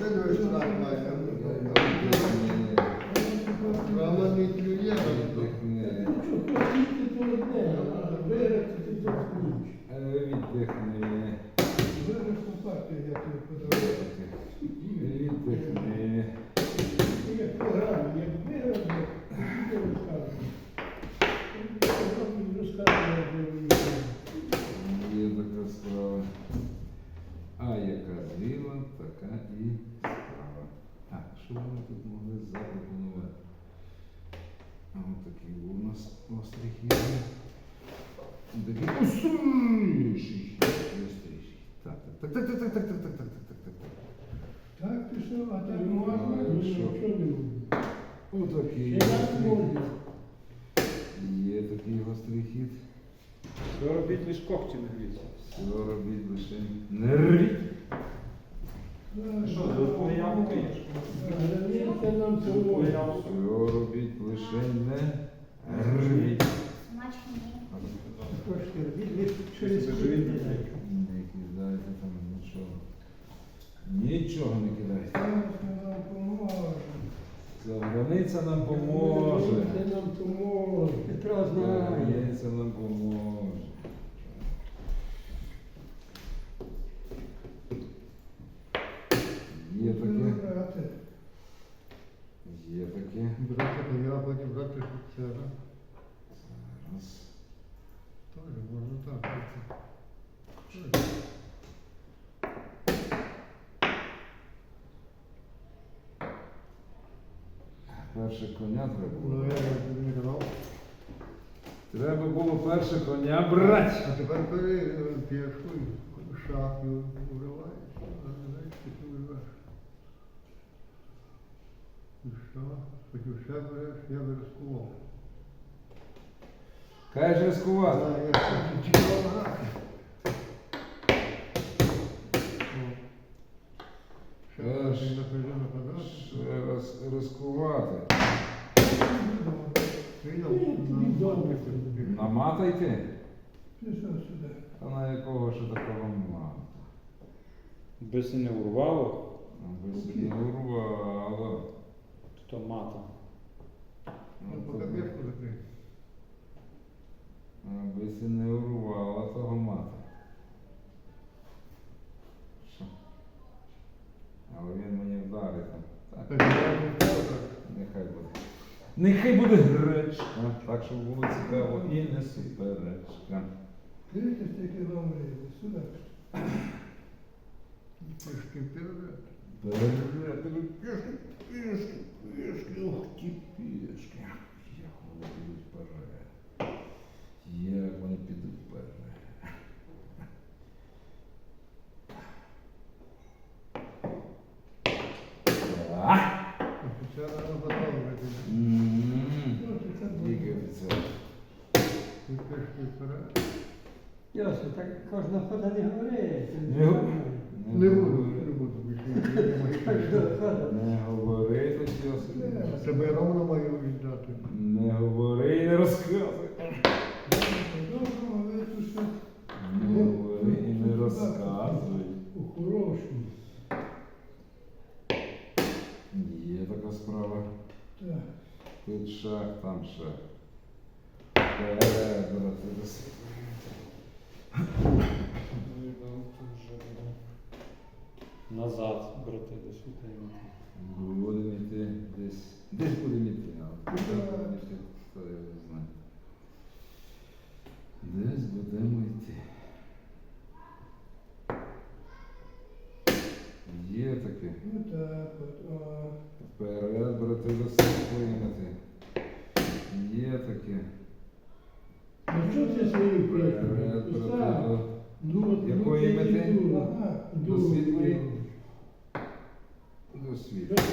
Ne görüştün abi? Що ми тут могли запропонувати? А от такий був у нас острий. Такий остріший. Остріший. Так, так, так, так, так, так, так, так, так, так, так, так. Так пішов, а так можна, Ну, що? не буде. Отакий. Є такий гострий хід. Що робіть лиш когті не гріться? Все робіть лише не рвіть. Що, все робіть лише не рвіть. Робіть, Не кидайте там нічого. Нічого не кидайте. Завданиця нам поможе. Завданиця нам поможе. Петра знає. Завданиця нам поможе. такі. Брати появлені, брать, офіцера. Раз. Так, можна так. Ось. Перше коня треба було. Ну, я тобі. Треба було перше коня брати. А тепер пішли шахи вривати. Що? Ще береш, я би розкував. Каже рискувати. А, я ще чекав грати. Ще ж- не. Ще раз рискувати. Наматайте. пішов сюди. А на якого ж такого мата? Би се не урвало, Аби собі не урвало. То мата. Ну, поки пішку закрий. Аби си не урвало того мата. Що? Але він мені вдарить там. Так, нехай буде. Нехай буде гречка. Так, щоб було цікаво і не суперечка. Дивіться, вам вийде. Сюди. Пішки вперед перелетили пішки, пішки, пішки, ох ті пішки. Як вони підуть вперед. Як вони підуть вперед. Ясно, так кожна хода не говорить. Не буду, Не буду не говори тут, Йосип. А Тебе ровно маю віддати. Не говори і не розказуй. Не говори і не розказуй. у хорошому. Є така справа. Так. Тут шах, там шах. Вперед, брати, до себе. назад брати до світла. Ну, будемо йти десь. Десь будемо йти, але хто його знає. Десь будемо йти. Є таке. Ну так от. Вперед, брати, до світла йти. Є таке. Ну що це свої проєкти? Вперед, брати, до... Якої мети? До світлої. Тепер.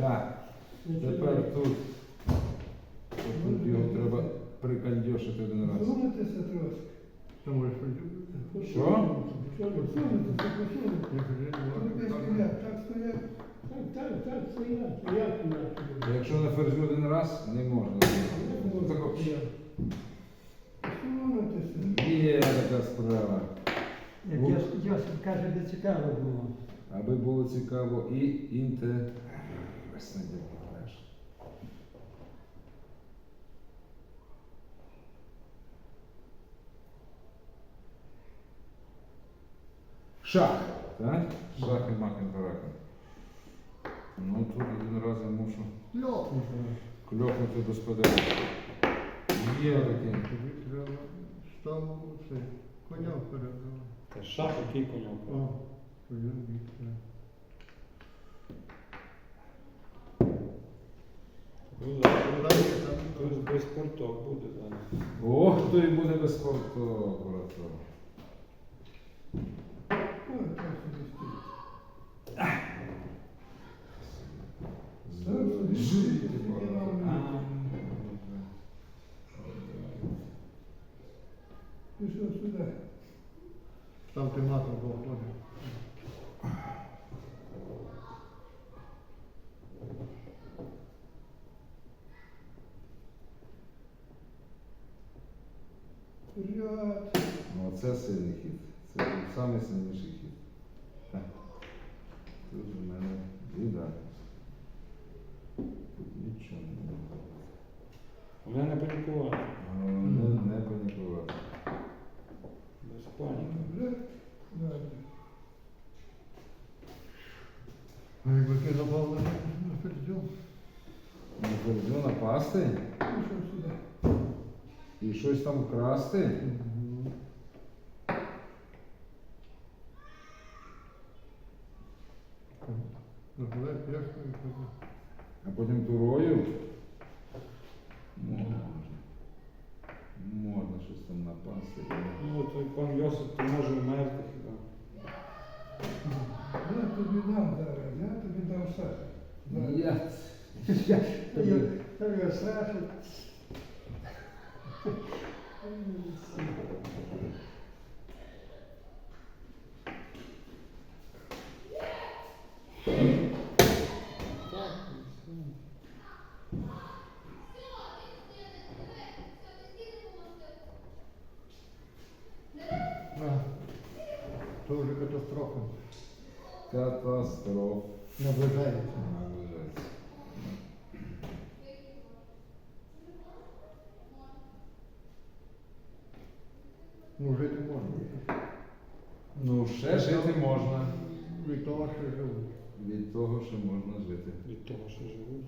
Так. Тепер тут. Тут його треба прикандьошити один раз. Зумитися трошки. Що? Що? Якщо на ферзю один раз, не можна. Є така справа. Я я, ж каже, де цікаво було. Аби було цікаво і інтересно. де покажеш. Шах, так? Шах і макен каракен. Ну тут один раз я мушу кльохнути господаря. Є таке. Тобі треба коня перебрати. Шах, який коня бігти. Ну, Там зараз є, там Тут без порток буде зараз. Ох, то і буде без спорту, браток. Ну, так. Жити, А. Пішов сюди. Ставте матом в балконі. Вперед. Ну, оце сильний хід. Це найсильніший хід. Так. Тут у мене біда. Тут нічого не буде. Головне не панікувати. Головне не панікувати. Без паніки. А якби ти напав на на ферзю? Не перейду напасти сюди. і щось там вкрасти. А потім турою. Можна. Можна щось там напасти. Ну, той пан Йосип, то може вмерти хіба. Я тобі дам зараз, я тобі дам все. Зараз. Я. Та його- та його Саша. А, Катастрофа. Катастрофа. Наближається. Наближається. Ну, жити можна. Ну, ще жити можна. Від того, що живуть. Від того, що можна жити. Від того, що живуть.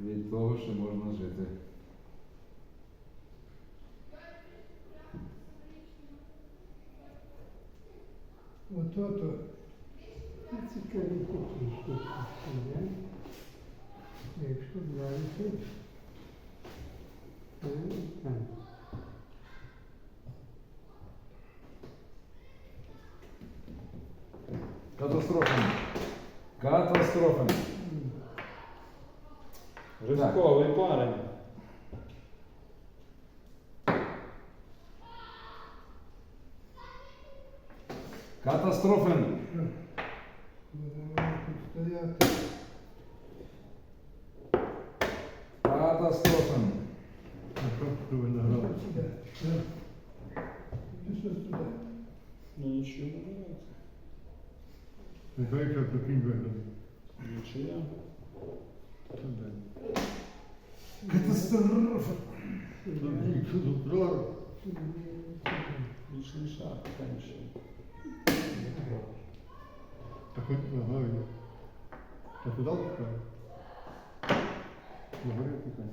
Від того, що можна жити. Ото-то. Цікаві такі штуки. є. Якщо далі. то так. Катастрофа. Катастрофа. Ризиковий парень. Катастрофа. Будемо тут стояти. Катастрофа. А що ти виноград? Пішов сюди. Все. Пішов сюди. Ну нічого не дається. Нехай як то кінь виглядає. Катастрофа. Якщо тут пророк, Вічний шах, конечно. та хоч ага, є. Та туди втікає. На горі втікає.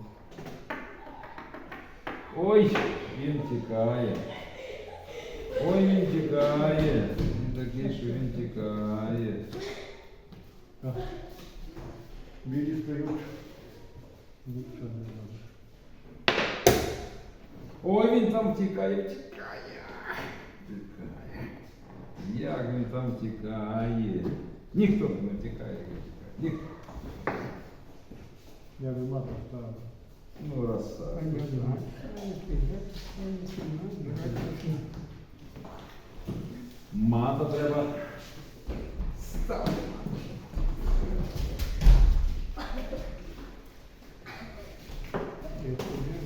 Ой, він тікає. Ой, він тікає. Він такий, що він тікає. Так. Білі стають. Нічого не робиш. Ой, він там тікає, тікає. Тікає. Як він там тікає? Ніхто не тікає, як він тікає. Ніхто. Я би мати ставив. Ну, раз так. Понятно. Мата треба ставити. Що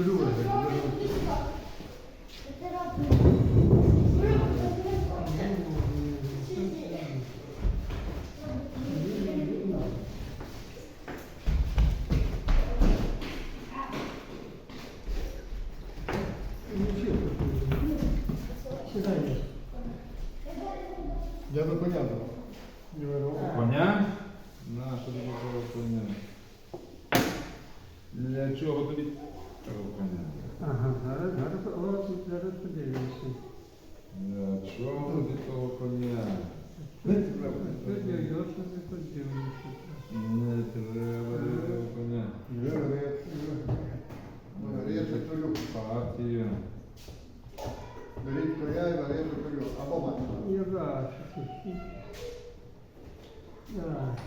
Ну, от Люба, Сідай. я би понятно. Не вирвав. Коня? На, що тобі того коня? Для чого тобі того коня? Ага, зараз, зараз, о, тут зараз подивимося. Для чого тобі того коня? Сьогодні його не подивимося. Не треба того коня. Варіант толю. Партію. Беріть коня і варіант толю. Або мати. Я бачу. Так.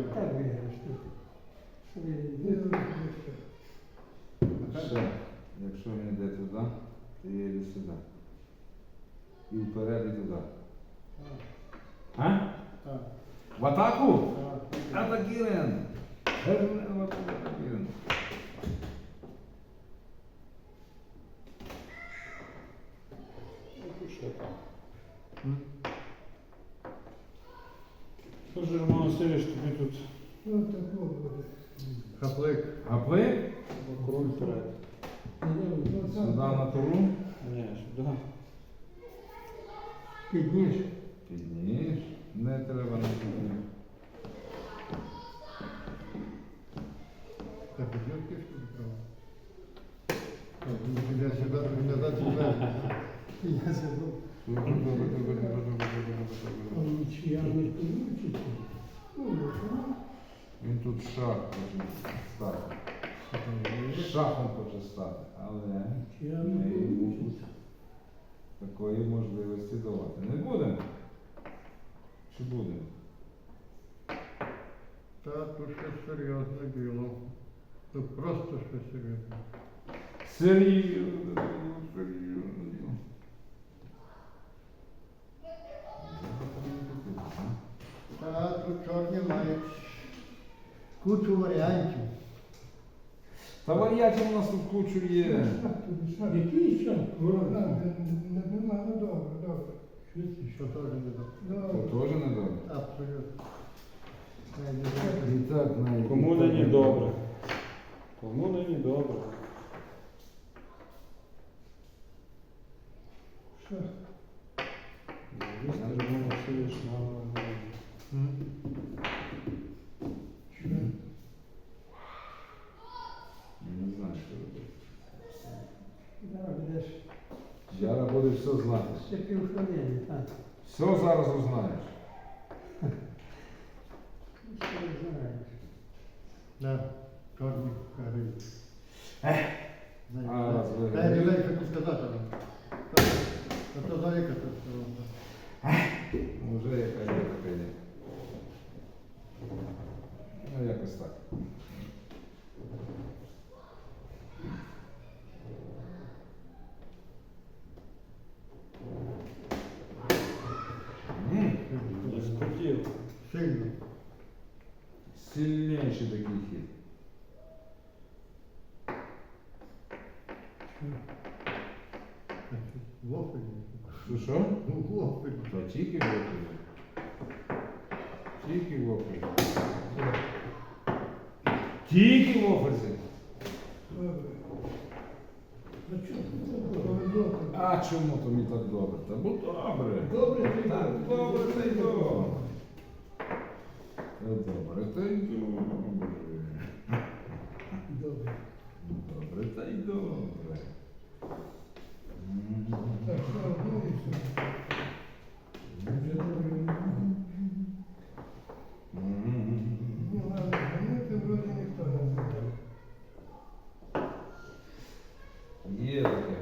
вирішити партію. Так виграш тут. Все. Якщо він йде туди, то я йду сюди. І вперед і туди. А? Так. В атаку? Так. Атакірен! Герне в атаку атакірен. М? Що ж, Роман Васильович, тобі тут Хаплик. Гапли? кроль вперед? Сюди на туру. Ні, сюди. Підніж. Підніж. Не треба на туди. Так, идет кишку направо. Я сюда, назад сюда. Я забув. Він тут шах хоче стати. Шахом хоче стати, але ми йому такої можливості давати не будемо. Чи будемо? Та тут щось серйозне було. Тут просто щось серйозне. Серйозно, серйозно. Та тут чорні мають кучу варіантів. Та варіантів у нас тут кучу є. Який час? Нема, ну добре, добре. Що це? Що теж не добре? Це теж не добре. Абсолютно. І так навіть. Кому нині добре? Кому нині добре? Що? Все знаєш. ще півхвилини, так. Все зараз узнаєш. Ще не знаєш. Да, чорні кари. А, раз ви Та я не знаю, що сказати. Та- Та то далеко то все. Уже яка є, така є. Ну, якось так. М, не спотів. Сильно. Сильніший такий хід. Господи. Що? Ну. Та тільки вокруг. Тільки вокруг. Тільки в офісі. А чому то мені так добре? Та бо добре. Добре, ти Так, добре. та й добре. Добре, та й добре. Добре. Добре, та й добре. М. Так, що, ну і все. Вже добре. М. Ну, ладно, звонити вроді ніхто не буде. Є таке.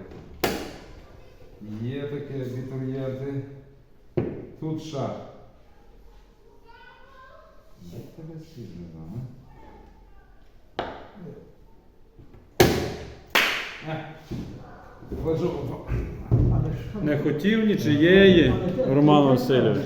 Є таке абітурієнти. Тут шах. Як тебе сильно, а? А. Ввожу. Але що? Не хотів нічиєї, Роман Васильович.